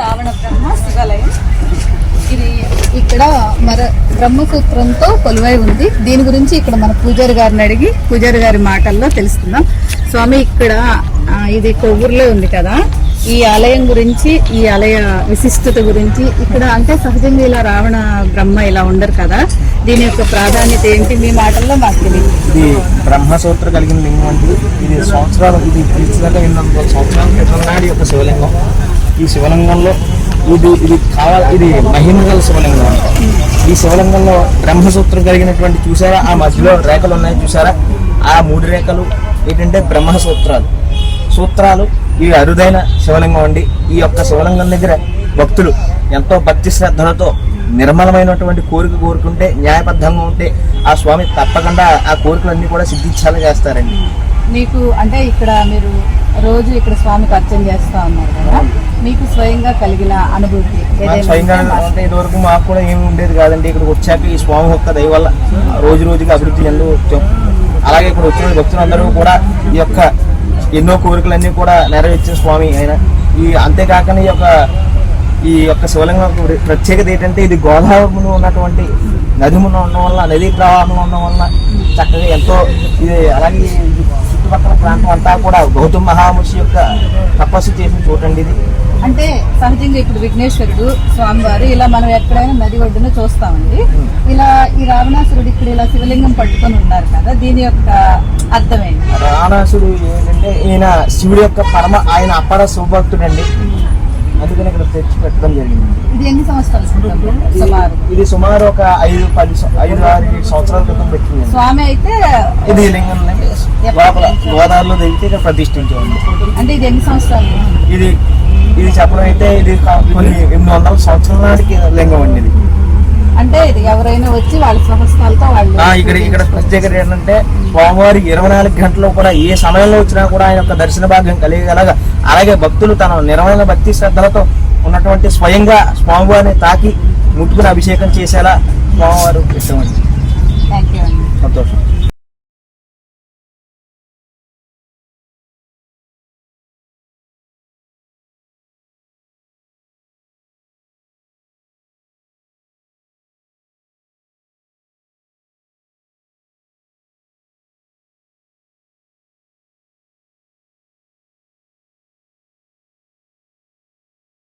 రావణ బ్రహ్మ శివాలయం. ఇది ఇక్కడ మర బ్రహ్మసూత్రంతో కొలువై ఉంది. దీని గురించి ఇక్కడ మన పూజారి గారిని అడిగి పూజారి గారి మాటల్లో తెలుసుకుందాం. స్వామి ఇక్కడ ఇది కొవ్వూరులో ఉంది కదా. ఈ ఆలయం గురించి ఈ ఆలయ విశిష్టత గురించి ఇక్కడ అంటే సహజంగా ఇలా రావణ బ్రహ్మ ఇలా ఉండరు కదా. దీని యొక్క ప్రాధాన్యత ఏంటి? మీ మాటల్లో మాకు తెలియదు. ఇది బ్రహ్మసూత్ర కలిగిన లింగం అంటే ఇది సంవత్సరాలు ఇది క్రీస్తుగా ఎనిమిది వందల సంవత్సరాల క్రితం యొక్క శివలింగం. ఈ శివలింగంలో ఇది ఇది కావాలి ఇది మహిమ గల శివలింగం. అంట ఈ శివలింగంలో బ్రహ్మసూత్రం కలిగినటువంటి చూసారా? ఆ మధ్యలో రేఖలు ఉన్నాయి చూసారా? ఆ మూడు రేఖలు ఏంటంటే బ్రహ్మసూత్రాలు. సూత్రాలు ఇవి అరుదైన శివలింగం అండి. ఈ యొక్క శివలింగం దగ్గర భక్తులు ఎంతో భక్తి శ్రద్ధలతో నిర్మలమైనటువంటి కోరిక కోరుకుంటే న్యాయబద్ధంగా ఉంటే ఆ స్వామి తప్పకుండా ఆ కోరికలన్నీ కూడా సిద్ధించాలి చేస్తారండి. మీకు అంటే ఇక్కడ మీరు రోజు ఇక్కడ స్వామికి అర్చన చేస్తా ఉన్నారు కదా. మీకు స్వయంగా కలిగిన అనుభూతి స్వయంగా అంటే ఇదివరకు మాకు కూడా ఏమి ఉండేది కాదండి. ఇక్కడికి వచ్చాక ఈ స్వామి యొక్క దయ వల్ల రోజు రోజుకి అభివృద్ధి వచ్చాం. అలాగే ఇక్కడ వచ్చిన భక్తులందరూ కూడా ఈ యొక్క ఎన్నో కోరికలన్నీ కూడా నెరవేర్చిన స్వామి ఆయన. ఈ అంతేకాకుండా ఈ యొక్క ఈ యొక్క శివలింగం ప్రత్యేకత ఏంటంటే ఇది గోదావరిలో ఉన్నటువంటి నది మున ఉండడం వల్ల నదీ ప్రవాహంలో ఉండడం వల్ల చక్కగా ఎంతో ఇది అలాగే చుట్టుపక్కల ప్రాంతం అంతా కూడా గౌతమ మహాముషి యొక్క తపస్సు చేసిన చూడండి ఇది. అంటే సహజంగా ఇప్పుడు విఘ్నేశ్వరుడు స్వామివారు ఇలా మనం ఎక్కడైనా నది ఒడ్డున చూస్తామండి. ఇలా ఈ రావణాసురుడు ఇక్కడ ఇలా శివలింగం పట్టుకొని ఉన్నారు కదా దీని యొక్క అర్థమేంటి రావణాసుడు ఏంటంటే ఈయన శివుడి యొక్క పరమ ఆయన అపర శుభభక్తుడండి అందుకని ఇక్కడ తెచ్చి పెట్టడం జరిగింది. ఇది ఎన్ని సంవత్సరాల సుమారు. ఇది సుమారు ఒక ఐదు పది ఐదు ఆరు సంవత్సరాల క్రితం పెట్టింది స్వామి అయితే ఇది లింగం అండి. లోపల గోదావరిలో దిగితే ఇక్కడ అంటే ఇది ఎన్ని సంవత్సరాలు? ఇది ఇది చెప్పడం అయితే ఇది కొన్ని ఎనిమిది వందల సంవత్సరాల నాటికి లింగం అండి ఇది. అంటే ఇది ఎవరైనా వచ్చి వాళ్ళ స్వహస్తాలతో వాళ్ళు ఇక్కడ ఇక్కడ ప్రత్యేకత ఏంటంటే స్వామివారి ఇరవై నాలుగు గంటలు కూడా ఏ సమయంలో వచ్చినా కూడా ఆయన యొక్క దర్శన భాగ్యం కలిగేలాగా అలాగే భక్తులు తన నిర్వహణ భక్తి శ్రద్ధలతో ఉన్నటువంటి స్వయంగా స్వామివారిని తాకి ముట్టుకుని అభిషేకం చేసేలా స్వామివారు యూ అండి. సంతోషం.